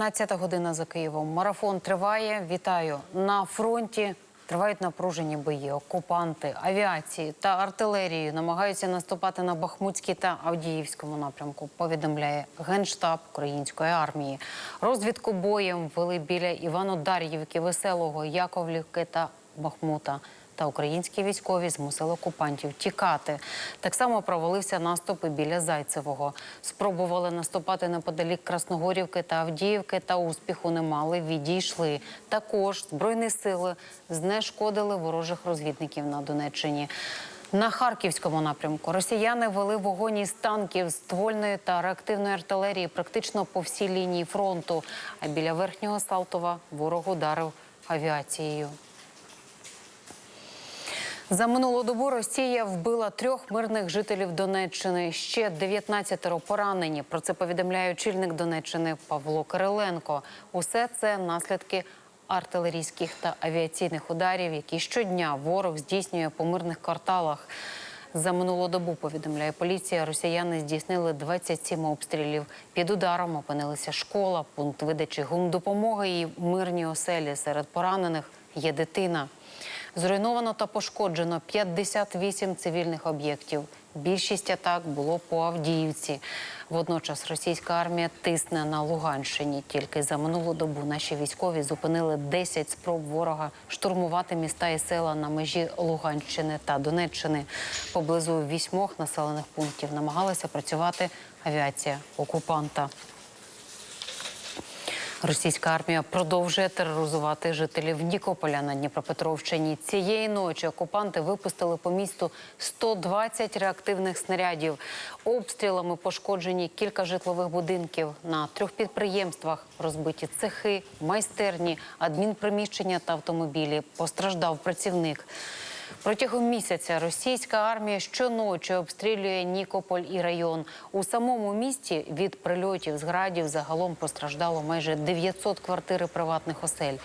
13 година за Києвом. Марафон триває. Вітаю на фронті. Тривають напружені бої. Окупанти, авіації та артилерією намагаються наступати на Бахмутській та Авдіївському напрямку. Повідомляє генштаб української армії. Розвідку боєм вели біля Івано-Дар'ївки, Веселого, Яковлівки та Бахмута. Та українські військові змусили окупантів тікати. Так само провалився наступ біля Зайцевого. Спробували наступати неподалік Красногорівки та Авдіївки, та успіху не мали. Відійшли. Також збройні сили знешкодили ворожих розвідників на Донеччині. На харківському напрямку росіяни вели вогонь із танків, ствольної та реактивної артилерії практично по всій лінії фронту. А біля верхнього Салтова ворог ударив авіацією. За минулу добу Росія вбила трьох мирних жителів Донеччини. Ще 19 поранені. Про це повідомляє очільник Донеччини Павло Кириленко. Усе це наслідки артилерійських та авіаційних ударів, які щодня ворог здійснює по мирних кварталах. За минулу добу повідомляє поліція. Росіяни здійснили 27 обстрілів. Під ударом опинилися школа, пункт видачі гумдопомоги і мирні оселі. Серед поранених є дитина. Зруйновано та пошкоджено 58 цивільних об'єктів. Більшість атак було по Авдіївці. Водночас російська армія тисне на Луганщині. Тільки за минулу добу наші військові зупинили 10 спроб ворога штурмувати міста і села на межі Луганщини та Донеччини. Поблизу вісьмох населених пунктів намагалася працювати авіація окупанта. Російська армія продовжує тероризувати жителів Нікополя на Дніпропетровщині. Цієї ночі окупанти випустили по місту 120 реактивних снарядів. Обстрілами пошкоджені кілька житлових будинків. На трьох підприємствах розбиті цехи, майстерні, адмінприміщення та автомобілі. Постраждав працівник. Протягом місяця російська армія щоночі обстрілює Нікополь і район. У самому місті від прильотів з градів загалом постраждало майже 900 квартир і приватних осель.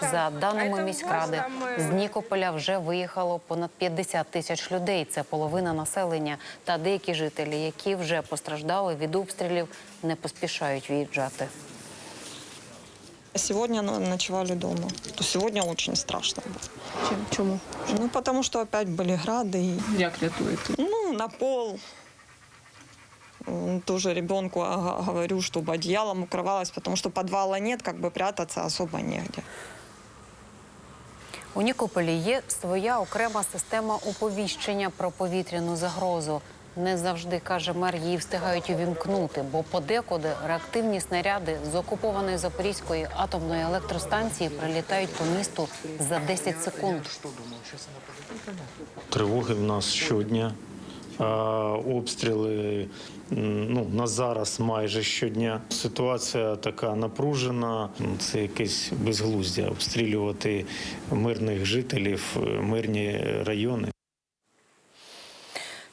За даними міськради, з Нікополя вже виїхало понад 50 тисяч людей. Це половина населення. Та деякі жителі, які вже постраждали від обстрілів, не поспішають виїжджати. Сегодня ну, ночевали дома. То сегодня очень страшно было. Чим? Чому? Ну, потому что опять были грады. И, Як рятуєте? ну, на пол. М, Тоже ребенку ага, говорю, чтобы одеялом укрывалась, потому что подвала нет, как бы прятаться особо негде. У Нікополі є своя окрема система оповіщення про повітряну загрозу. Не завжди каже мер, її встигають увімкнути, бо подекуди реактивні снаряди з окупованої Запорізької атомної електростанції прилітають по місту за 10 секунд. Тривоги в нас щодня. Обстріли ну, на зараз майже щодня. Ситуація така напружена. Це якесь безглуздя обстрілювати мирних жителів, е, мирні райони.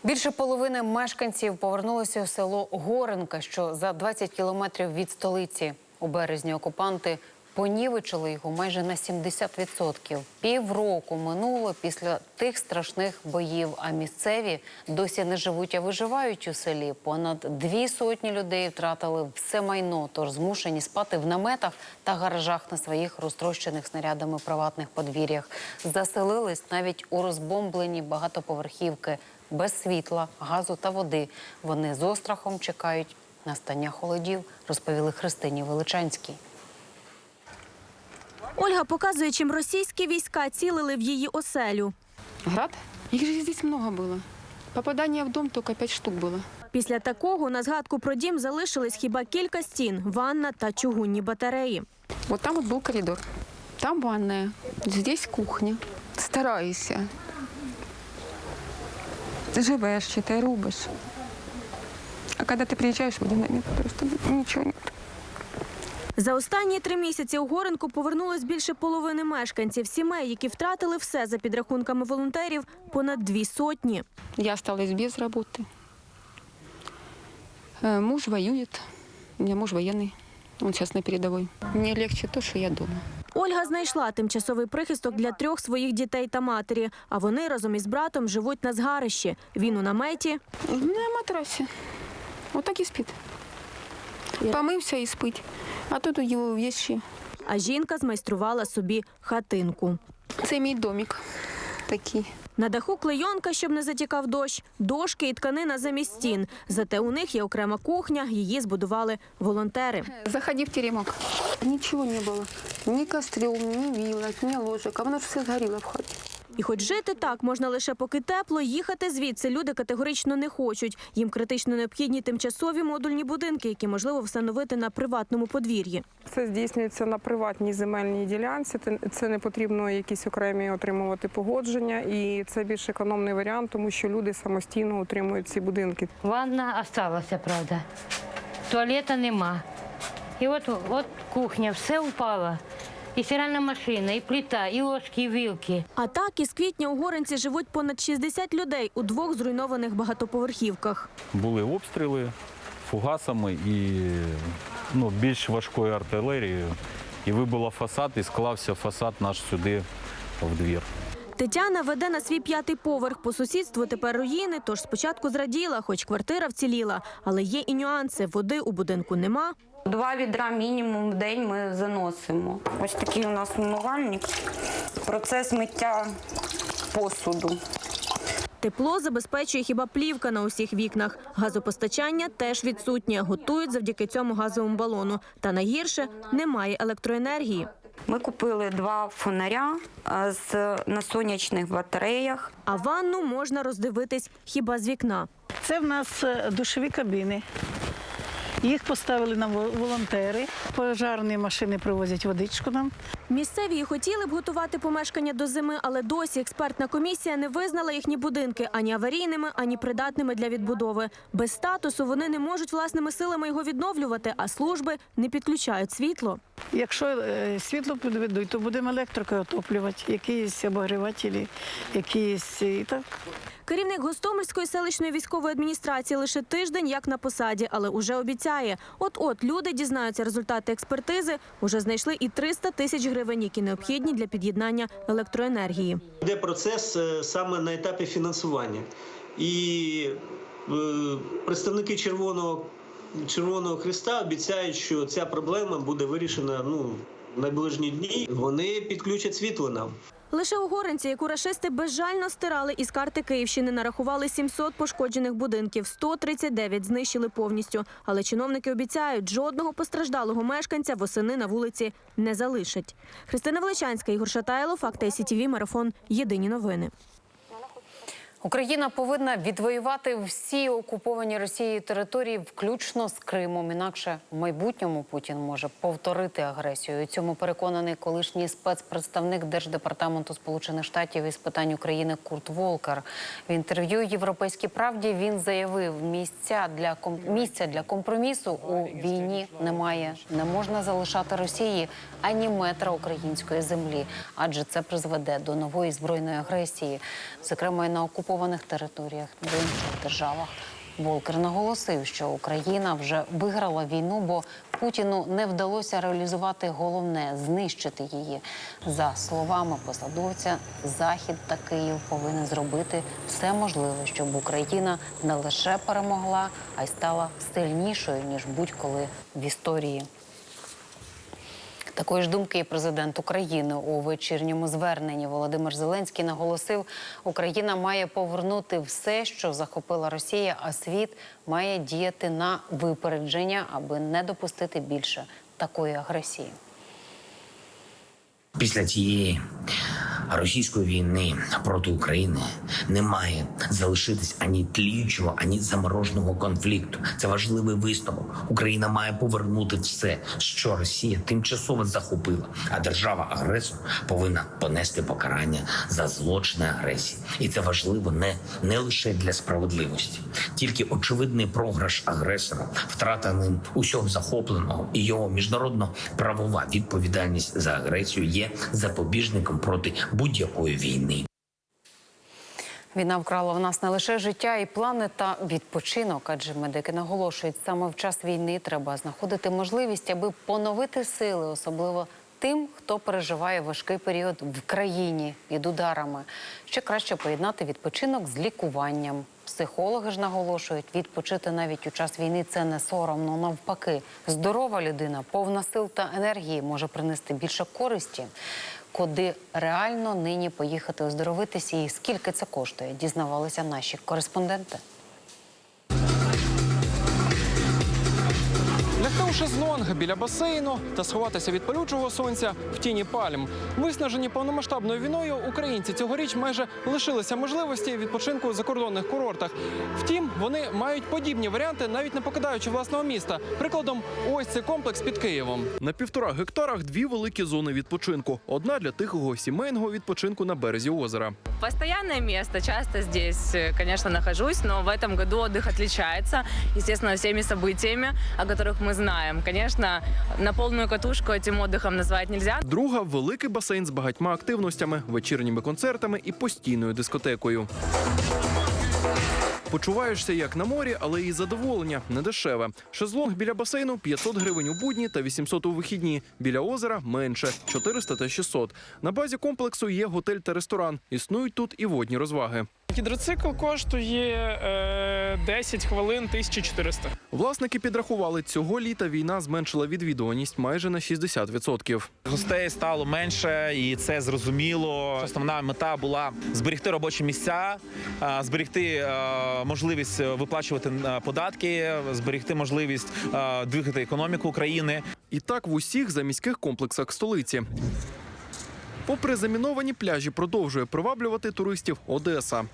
Більше половини мешканців повернулися у село Горенка, що за 20 кілометрів від столиці. У березні окупанти понівечили його майже на 70%. Півроку минуло після тих страшних боїв. А місцеві досі не живуть, а виживають у селі. Понад дві сотні людей втратили все майно, тож змушені спати в наметах та гаражах на своїх розтрощених снарядами приватних подвір'ях. Заселились навіть у розбомблені багатоповерхівки без світла, газу та води. Вони з острахом чекають настання холодів, розповіли Христині Величанській. Ольга показує, чим російські війська цілили в її оселю. Град? Их же здесь много было. Попадание в дом только пять штук было. Після такого на згадку про дім залишились хіба кілька стін, ванна та чугунні батареї. Вот там вот был коридор. Там ванная. Здесь кухня. Стараюся. Ти живеш чи ти робиш. А коли ти приїжджаєш в один момент, просто нічого нет. За останні три місяці у Горенку повернулось більше половини мешканців. Сімей, які втратили все за підрахунками волонтерів, понад дві сотні. Я осталась без работы. Э, Муж воюет. У меня муж военный. Он сейчас на передовой. Мне легче то, что я дома. Ольга знайшла тимчасовий прихисток для трьох своїх дітей та матері. А вони разом із братом живуть на згарищі. Він у наметі, На матрасі. Отак і и Помився і спить. А тут его вещи. А жінка змайструвала собі хатинку. Це мій домик такий. На даху клейонка, щоб не затікав дощ, дошки і тканина замість стін. Зате у них є окрема кухня, її збудували волонтери. Заходи в теремок. Нічого не було. Ні кастрюл, ні вілок, ні ложок. А воно ж все згоріло в хаті. І хоч жити так можна лише поки тепло, їхати звідси люди категорично не хочуть. Їм критично необхідні тимчасові модульні будинки, які можливо встановити на приватному подвір'ї. Це здійснюється на приватній земельній ділянці. Це не потрібно якісь окремі отримувати погодження, і це більш економний варіант, тому що люди самостійно отримують ці будинки. Ванна осталася, правда. Туалета нема. І от, от кухня, все упало. І стиральна машина, і плита, і ложки, і вилки. А так із квітня у Горенці живуть понад 60 людей у двох зруйнованих багатоповерхівках. були обстріли фугасами і ну, більш важкою артилерією. І вибило фасад, і склався фасад наш сюди в двір. Тетяна веде на свій п'ятий поверх. По сусідству тепер руїни, тож спочатку зраділа, хоч квартира вціліла. Але є і нюанси. Води у будинку нема. Два відра мінімум в день ми заносимо. Ось такий у нас умивальник. Процес миття посуду. Тепло забезпечує хіба плівка на усіх вікнах. Газопостачання теж відсутнє. Готують завдяки цьому газовому балону. Та найгірше немає електроенергії. Ми купили два фонаря з на сонячних батареях. А ванну можна роздивитись хіба з вікна. Це в нас е, душові кабіни. Їх поставили нам волонтери. Пожарні машини привозять водичку нам. Місцеві хотіли б готувати помешкання до зими, але досі експертна комісія не визнала їхні будинки ані аварійними, ані придатними для відбудови. Без статусу вони не можуть власними силами його відновлювати, а служби не підключають світло. Якщо е, світло підведуть, то будемо електрикою отоплювати, якісь обогрівателі, якісь і так. Керівник Гостомельської селищної військової адміністрації лише тиждень як на посаді, але уже обіцяє. От-от люди дізнаються результати експертизи. Уже знайшли і 300 тисяч гривень, які необхідні для під'єднання електроенергії. Йде процес е, саме на етапі фінансування. І е, представники Червоного, Червоного Христа обіцяють, що ця проблема буде вирішена ну, в найближні дні. Вони підключать світло нам. Лише у Горенці, яку рашисти безжально стирали із карти Київщини, нарахували 700 пошкоджених будинків, 139 знищили повністю. Але чиновники обіцяють, жодного постраждалого мешканця восени на вулиці не залишать. Христина Величанська, Ігор Шатайло, Факти СІТВ, Марафон. Єдині новини. Україна повинна відвоювати всі окуповані Росією території, включно з Кримом. Інакше в майбутньому Путін може повторити агресію. Цьому переконаний колишній спецпредставник держдепартаменту Сполучених Штатів із питань України Курт Волкер. В інтерв'ю Європейській правді він заявив, місця для місця для компромісу у війні немає. Не можна залишати Росії ані метра української землі, адже це призведе до нової збройної агресії, зокрема і на окупованих територіях в інших державах. Волкер наголосив, що Україна вже виграла війну, бо Путіну не вдалося реалізувати головне знищити її. За словами посадовця, Захід та Київ повинен зробити все можливе, щоб Україна не лише перемогла, а й стала сильнішою ніж будь-коли в історії. Такої ж думки і президент України у вечірньому зверненні Володимир Зеленський наголосив, Україна має повернути все, що захопила Росія, а світ має діяти на випередження, аби не допустити більше такої агресії. Після цієї російської війни проти України не має залишитись ані тліючого, ані замороженого конфлікту. Це важливий висновок. Україна має повернути все, що Росія тимчасово захопила, а держава-агресор повинна понести покарання за злочини агресії. І це важливо не, не лише для справедливості, тільки очевидний програш агресора, втрата ним усього захопленого і його міжнародно-правова відповідальність за агресію є запобіжником проти будь-якої війни. Війна вкрала в нас не лише життя і плани та відпочинок, адже медики наголошують, саме в час війни треба знаходити можливість, аби поновити сили, особливо тим, хто переживає важкий період в країні під ударами. Ще краще поєднати відпочинок з лікуванням. Психологи ж наголошують, відпочити навіть у час війни це не соромно. Навпаки, здорова людина, повна сил та енергії може принести більше користі. Куди реально нині поїхати оздоровитися і скільки це коштує, дізнавалися наші кореспонденти. Лягти у шезлонг біля басейну та сховатися від палючого сонця в тіні пальм. Виснажені повномасштабною війною, українці цьогоріч майже лишилися можливості відпочинку у закордонних курортах. Втім, вони мають подібні варіанти, навіть не покидаючи власного міста. Прикладом, ось цей комплекс під Києвом. На півтора гектарах дві великі зони відпочинку. Одна для тихого сімейного відпочинку на березі озера. Постоянное место, часто здесь, э, конечно, нахожусь, но в этом году отдых отличается, естественно, всеми событиями, о которых мы знаем. Конечно, на полную катушку этим отдыхом назвать нельзя. Друга великий басейн з багатьма активностями, вечірніми концертами і постійною дискотекою. Почуваєшся як на морі, але і задоволення не дешеве. Шезлонг біля басейну 500 гривень у будні та 800 у вихідні. Біля озера менше 400 та 600. На базі комплексу є готель та ресторан. Існують тут і водні розваги. Гідроцикл коштує е, 10 хвилин 1400. Власники підрахували, цього літа війна зменшила відвідуваність майже на 60%. Гостей стало менше, і це зрозуміло. Основна мета була зберегти робочі місця, а, зберегти е, можливість виплачувати е, податки, зберегти можливість е, двигати економіку України. І так в усіх заміських комплексах столиці. Попри заміновані пляжі, продовжує приваблювати туристів Одеса.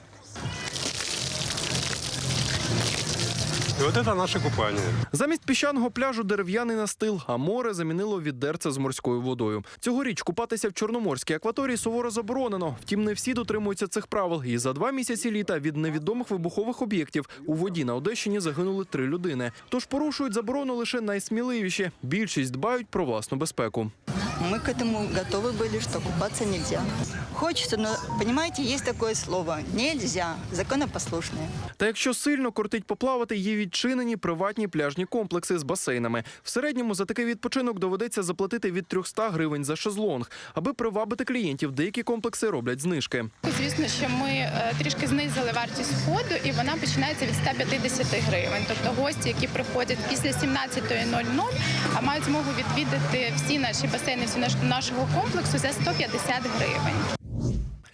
И вот это наше купание. Замість піщаного пляжу дерев'яний настил, а море замінило відерце з морською водою. Цьогоріч купатися в Чорноморській акваторії суворо заборонено. Втім, не всі дотримуються цих правил. І за два місяці літа від невідомих вибухових об'єктів у воді на Одещині загинули три людини. Тож порушують заборону лише найсміливіші. Більшість дбають про власну безпеку Мы к этому готовы были, что купаться нельзя. Хочется, но, понимаете, есть такое слово «нельзя», законопослушные. Та якщо сильно кортить поплавати, є відчинені приватні пляжні комплекси з басейнами. В середньому за такий відпочинок доведеться заплатити від 300 гривень за шезлонг. Аби привабити клієнтів, деякі комплекси роблять знижки. Звісно, що ми е, трішки знизили вартість входу, і вона починається від 150 гривень. Тобто гості, які приходять після 17.00, а мають змогу відвідати всі наші басейни, всі нашого комплексу за 150 гривень.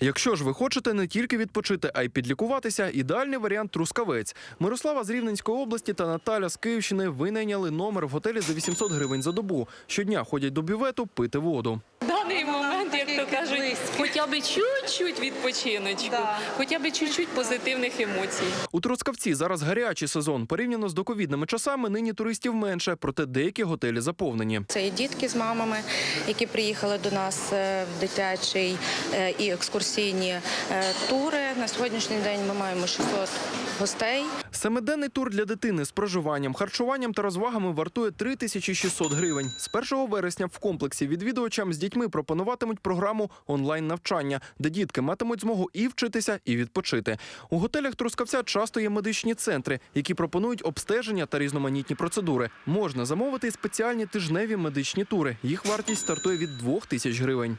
Якщо ж ви хочете не тільки відпочити, а й підлікуватися, ідеальний варіант Трускавець. Мирослава з Рівненської області та Наталя з Київщини винайняли номер в готелі за 800 гривень за добу. Щодня ходять до бювету пити воду. В даний момент, як то кажуть, хоча б чуть-чуть відпочиночку, хоча б чуть-чуть позитивних емоцій. У Трускавці зараз гарячий сезон. Порівняно з доковідними часами нині туристів менше, проте деякі готелі заповнені. Це і дітки з мамами, які приїхали до нас е, в дитячий е, і екскурсійні е, тури. На сьогоднішній день ми маємо 600 гостей. Семиденний тур для дитини з проживанням, харчуванням та розвагами вартує 3600 гривень. З 1 вересня в комплексі відвідувачам з дітьми пропонуватимуть програму онлайн-навчання, де дітки матимуть змогу і вчитися, і відпочити. У готелях Трускавця часто є медичні центри, які пропонують обстеження та різноманітні процедури. Можна замовити спеціальні тижневі медичні тури. Їх вартість стартує від 2000 гривень.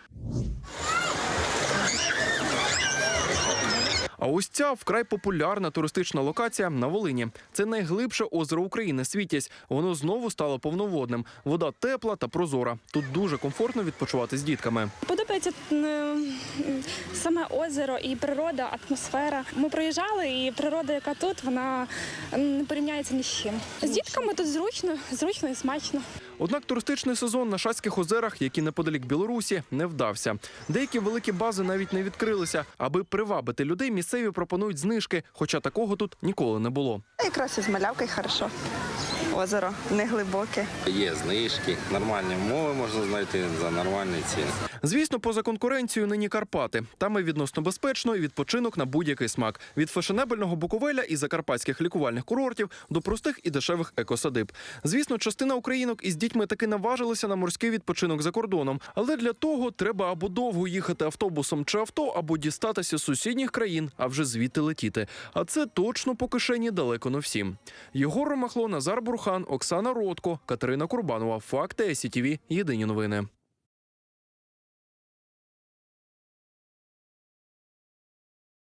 А ось ця вкрай популярна туристична локація на Волині. Це найглибше озеро України Світязь. Воно знову стало повноводним. Вода тепла та прозора. Тут дуже комфортно відпочивати з дітками. Подобається саме озеро і природа, атмосфера. Ми проїжджали, і природа, яка тут, вона не порівняється ні з чим. З дітками тут зручно, зручно і смачно. Однак туристичний сезон на Шацьких озерах, які неподалік Білорусі, не вдався. Деякі великі бази навіть не відкрилися. Аби привабити людей, місцеві пропонують знижки, хоча такого тут ніколи не було. Якраз із малявкою хорошо. Озеро не глибоке. Є знижки, нормальні умови можна знайти за нормальні ціни. Звісно, поза конкуренцією нині Карпати. Там і відносно безпечно, і відпочинок на будь-який смак. Від фешенебельного Буковеля і закарпатських лікувальних курортів до простих і дешевих екосадиб. Звісно, частина українок із дітьми таки наважилися на морський відпочинок за кордоном. Але для того треба або довго їхати автобусом чи авто, або дістатися з сусідніх країн, а вже звідти летіти. А це точно по кишені далеко не всім. Єгор Ромахло, Назар Бурхан, Оксана Ротко, Катерина Курбанова. Факти СІТІВІ. Єдині новини.